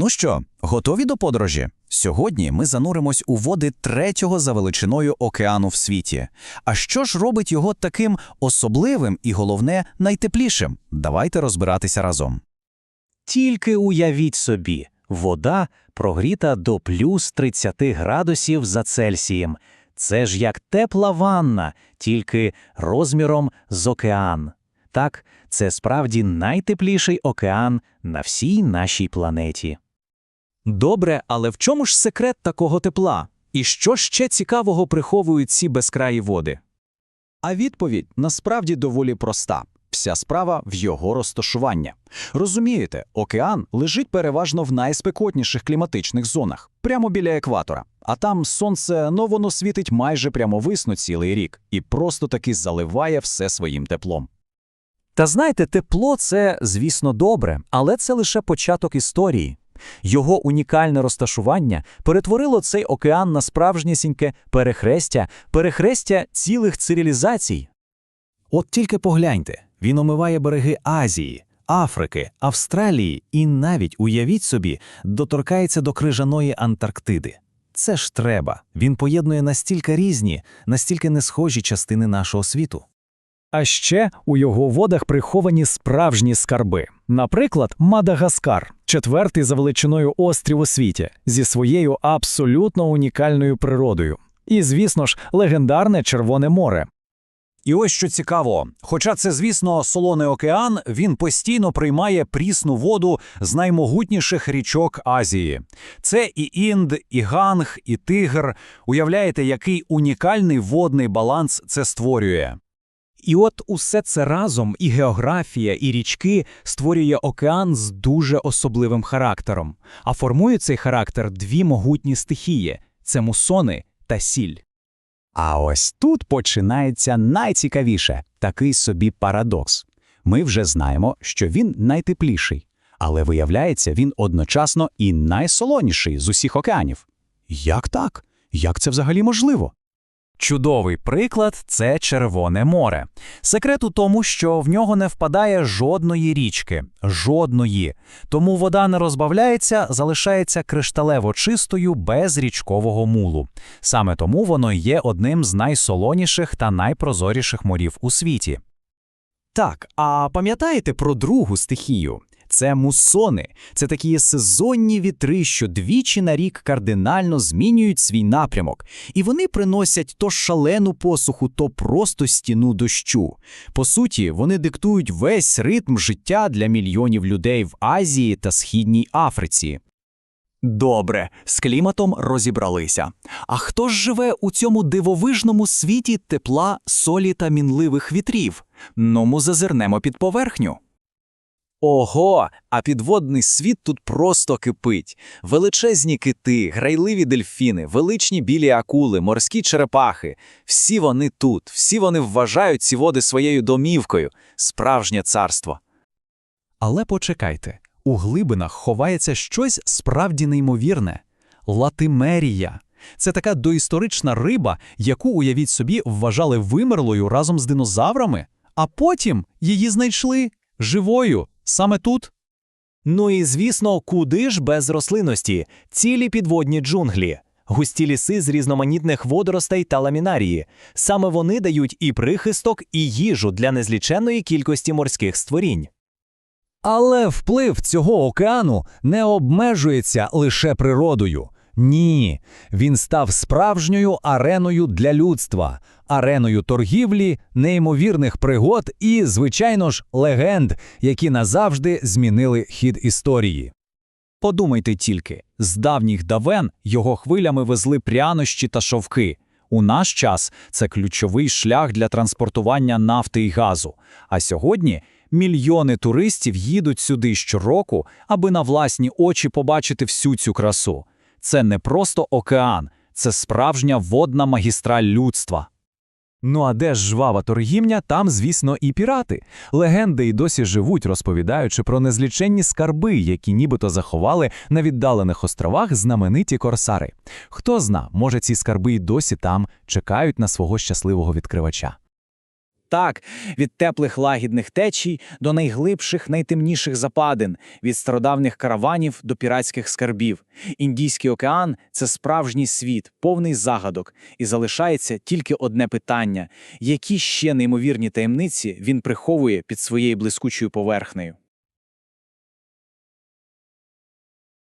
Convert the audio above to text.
Ну що, готові до подорожі? Сьогодні ми зануримось у води третього за величиною океану в світі. А що ж робить його таким особливим і, головне, найтеплішим? Давайте розбиратися разом. Тільки уявіть собі, вода прогріта до плюс 30 градусів за Цельсієм. Це ж як тепла ванна, тільки розміром з океан. Так, це справді найтепліший океан на всій нашій планеті. Добре, але в чому ж секрет такого тепла? І що ще цікавого приховують ці безкраї води? А відповідь насправді доволі проста. Вся справа в його розташування. Розумієте, океан лежить переважно в найспекотніших кліматичних зонах, прямо біля екватора. А там сонце, ну воно світить майже прямовисно цілий рік і просто таки заливає все своїм теплом. Та знаєте, тепло це, звісно, добре, але це лише початок історії. Його унікальне розташування перетворило цей океан на справжнісіньке перехрестя, перехрестя цілих цивілізацій. От тільки погляньте, він омиває береги Азії, Африки, Австралії і навіть, уявіть собі, доторкається до крижаної Антарктиди. Це ж треба. Він поєднує настільки різні, настільки не схожі частини нашого світу. А ще у його водах приховані справжні скарби. Наприклад, Мадагаскар, четвертий за величиною острів у світі, зі своєю абсолютно унікальною природою. І, звісно ж, легендарне Червоне море. І ось що цікаво, хоча це, звісно, солоний океан, він постійно приймає прісну воду з наймогутніших річок Азії. Це і Інд, і Ганг, і Тигр. Уявляєте, який унікальний водний баланс це створює. І от усе це разом, і географія, і річки створює океан з дуже особливим характером. А формує цей характер дві могутні стихії це мусони та сіль. А ось тут починається найцікавіше такий собі парадокс. Ми вже знаємо, що він найтепліший, але виявляється, він одночасно і найсолоніший з усіх океанів. Як так? Як це взагалі можливо? Чудовий приклад це Червоне море. Секрет у тому, що в нього не впадає жодної річки, жодної. Тому вода не розбавляється, залишається кришталево чистою без річкового мулу. Саме тому воно є одним з найсолоніших та найпрозоріших морів у світі. Так, а пам'ятаєте про другу стихію? Це мусони. Це такі сезонні вітри, що двічі на рік кардинально змінюють свій напрямок, і вони приносять то шалену посуху, то просто стіну дощу. По суті, вони диктують весь ритм життя для мільйонів людей в Азії та Східній Африці. Добре, з кліматом розібралися. А хто ж живе у цьому дивовижному світі тепла, солі та мінливих вітрів? Ну, зазирнемо під поверхню. Ого, а підводний світ тут просто кипить. Величезні кити, грайливі дельфіни, величні білі акули, морські черепахи. Всі вони тут, всі вони вважають ці води своєю домівкою. Справжнє царство. Але почекайте, у глибинах ховається щось справді неймовірне латимерія. Це така доісторична риба, яку, уявіть собі, вважали вимерлою разом з динозаврами, а потім її знайшли живою саме тут. Ну і звісно, куди ж без рослинності, цілі підводні джунглі, густі ліси з різноманітних водоростей та ламінарії. Саме вони дають і прихисток, і їжу для незліченної кількості морських створінь. Але вплив цього океану не обмежується лише природою. Ні, він став справжньою ареною для людства, ареною торгівлі, неймовірних пригод і, звичайно ж, легенд, які назавжди змінили хід історії. Подумайте тільки, з давніх давен його хвилями везли прянощі та шовки. У наш час це ключовий шлях для транспортування нафти і газу. А сьогодні мільйони туристів їдуть сюди щороку, аби на власні очі побачити всю цю красу. Це не просто океан, це справжня водна магістраль людства. Ну а де ж жвава торгівня, там, звісно, і пірати. Легенди й досі живуть, розповідаючи про незліченні скарби, які нібито заховали на віддалених островах знамениті корсари. Хто зна, може ці скарби й досі там чекають на свого щасливого відкривача. Так, від теплих лагідних течій до найглибших, найтемніших западин, від стародавніх караванів до піратських скарбів. Індійський океан це справжній світ, повний загадок, і залишається тільки одне питання: які ще неймовірні таємниці він приховує під своєю блискучою поверхнею?